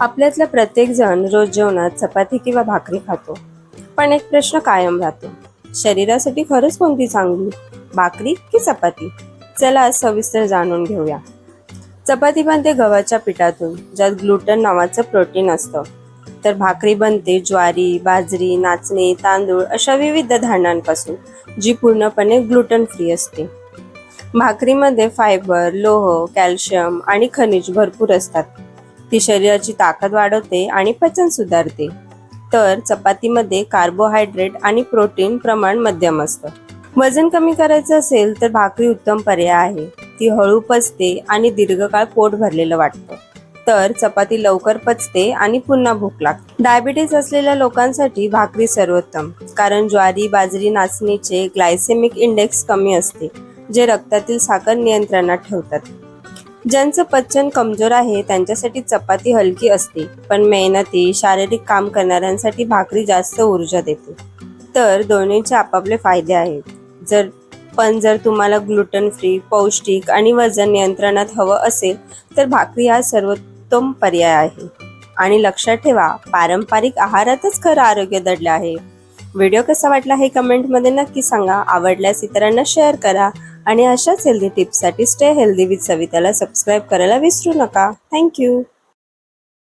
आपल्यातला प्रत्येक जण रोज जेवणात चपाती किंवा भाकरी खातो. पण एक प्रश्न कायम राहतो. शरीरासाठी खरंच कोणती चांगली? भाकरी की चपाती? चला आज सविस्तर जाणून घेऊया. चपाती बनते गव्हाच्या पिठातून ज्यात ग्लुटन नावाचं प्रोटीन असतं. तर भाकरी बनते ज्वारी बाजरी नाचणे तांदूळ अशा विविध धान्यांपासून जी पूर्णपणे ग्लुटन फ्री असते. भाकरीमध्ये फायबर लोह कॅल्शियम आणि खनिज भरपूर असतात. ती शरीराची ताकद वाढवते आणि पचन सुधारते. तर चपातीमध्ये कार्बोहायड्रेट आणि प्रोटीन प्रमाण मध्यम असतं. वजन कमी करायचं असेल तर भाकरी उत्तम पर्याय आहे. ती हळू पचते आणि दीर्घकाळ पोट भरलेलं वाटतं. तर चपाती लवकर पचते आणि पुन्हा भूक लागते. डायबिटीज असलेल्या लोकांसाठी भाकरी सर्वोत्तम कारण ज्वारी बाजरी नाचणीचे ग्लायसेमिक इंडेक्स कमी असते जे रक्तातील साखर नियंत्रणात ठेवतात. ज्यांचं पचन कमजोर आहे त्यांच्यासाठी चपाती हलकी असते पण मेहनती शारीरिक काम करणाऱ्यांसाठी भाकरी जास्त ऊर्जा देते. तर दोन्हीचे आपापले फायदे आहेत. जर पण जर तुम्हाला ग्लुटन फ्री पौष्टिक आणि वजन नियंत्रणात हवं असेल तर भाकरी हा सर्वोत्तम पर्याय आहे. आणि लक्षात ठेवा पारंपरिक आहारातच खरं आरोग्य दडलं आहे. व्हिडिओ कसा वाटला हे कमेंटमध्ये नक्की सांगा. आवडल्यास इतरांना शेअर करा. आणि अशाच हेल्दी टिप्ससाठी स्टे हेल्दी विथ सविताला सबस्क्राईब करायला विसरू नका. थँक्यू